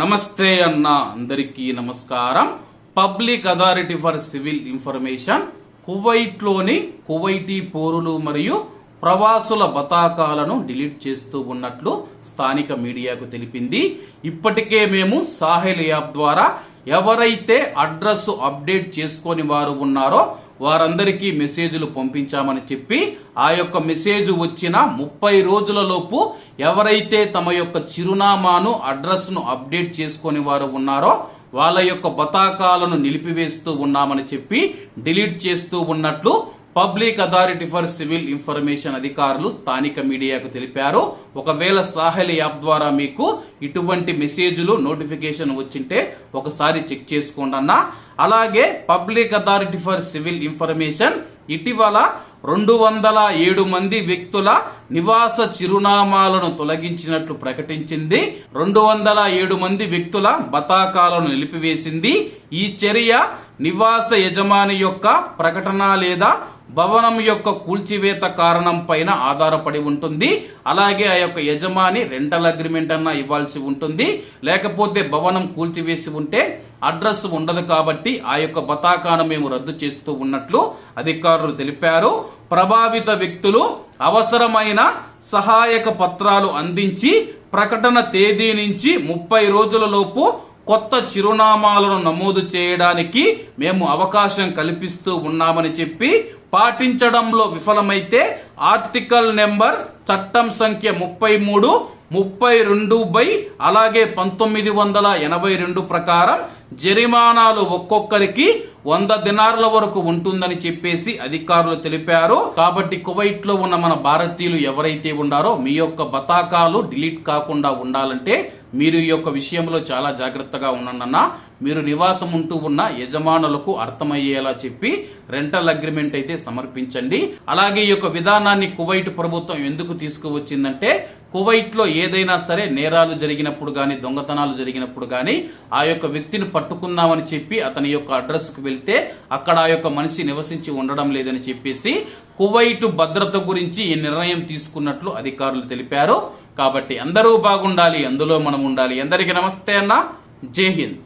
నమస్తే అన్న అందరికీ నమస్కారం. Public authority for civil information కువైట్లోని Kuwaiti పోరులు మరియు ప్రవాసుల బతాకాలను డిలీట్ చేస్తూ ఉన్నట్లు స్థానిక మీడియాకు తెలిపింది. ఇప్పటికే మేము సాహిల్ యాప్ ద్వారా ఎవరైతే అడ్రస్ అప్డేట్ చేసుకొని వారు ఉన్నారో వారందరికీ మెసేజ్లు పంపించామని చెప్పి ఆ యొక్క మెసేజ్ వచ్చిన ముప్పై రోజులలోపు ఎవరైతే తమ యొక్క చిరునామాను అడ్రస్ను అప్డేట్ చేసుకొని వారు ఉన్నారో వాళ్ళ యొక్క బతాకాలను నిలిపివేస్తూ ఉన్నామని చెప్పి డిలీట్ చేస్తూ ఉన్నట్లు public authority for civil information అధికారులు స్థానిక మీడియాకు తెలిపారు. ఒకవేళ సాహెల్ యాప్ ద్వారా మీకు ఇటువంటి మెసేజ్లు నోటిఫికేషన్ వచ్చింటే ఒకసారి చెక్ చేసుకోండి అన్న. అలాగే public authority for civil information ఇటీవల రెండు వందల ఏడు మంది వ్యక్తుల నివాస చిరునామాలను తొలగించినట్లు ప్రకటించింది. రెండు వందల ఏడు మంది వ్యక్తుల బతాకాలను నిలిపివేసింది. ఈ చర్య నివాస యజమాని యొక్క ప్రకటన లేదా భవనం యొక్క కూల్చివేత కారణం పైన ఆధారపడి ఉంటుంది. అలాగే ఆ యొక్క యజమాని రెంటల్ అగ్రిమెంట్ అన్న ఇవ్వాల్సి ఉంటుంది. లేకపోతే భవనం కూల్చివేసి ఉంటే అడ్రస్ ఉండదు కాబట్టి ఆ యొక్క బతాకాను మేము రద్దు చేస్తూ ఉన్నట్లు అధికారులు తెలిపారు. ప్రభావిత వ్యక్తులు అవసరమైన సహాయక పత్రాలు అందించి ప్రకటన తేదీ నుంచి ముప్పై రోజులలోపు కొత్త చిరునామాలను నమోదు చేయడానికి మేము అవకాశం కల్పిస్తూ ఉన్నామని చెప్పి పాటించడంలో విఫలమైతే ఆర్టికల్ నెంబర్ చట్టం సంఖ్య ముప్పై మూడు ముప్పై రెండు బై అలాగే పంతొమ్మిది వందల ఎనభై రెండు ప్రకారం జరిమానాలు ఒక్కొక్కరికి వంద దినార్ల వరకు ఉంటుందని చెప్పేసి అధికారులు తెలిపారు. కాబట్టి కువైట్లో ఉన్న మన భారతీయులు ఎవరైతే ఉండారో మీ యొక్క బతాకాలు డిలీట్ కాకుండా ఉండాలంటే మీరు ఈ యొక్క విషయంలో చాలా జాగ్రత్తగా ఉండనన్న మీరు నివాసం ఉంటూ ఉన్న యజమానులకు అర్థమయ్యేలా చెప్పి రెంటల్ అగ్రిమెంట్ అయితే సమర్పించండి. అలాగే ఈ యొక్క విధానాన్ని కువైట్ ప్రభుత్వం ఎందుకు తీసుకువచ్చిందంటే కువైట్లో ఏదైనా సరే నేరాలు జరిగినప్పుడు కానీ దొంగతనాలు జరిగినప్పుడు కానీ ఆ యొక్క వ్యక్తిని పట్టుకుందామని చెప్పి అతని యొక్క అడ్రస్కు వెళ్తే అక్కడ ఆ యొక్క మనిషి నివసించి ఉండడం లేదని చెప్పేసి కువైట్ భద్రత గురించి ఈ నిర్ణయం తీసుకున్నట్లు అధికారులు తెలిపారు. కాబట్టి అందరూ బాగుండాలి అందులో మనం ఉండాలి. అందరికీ నమస్తే అన్న. జై హింద్.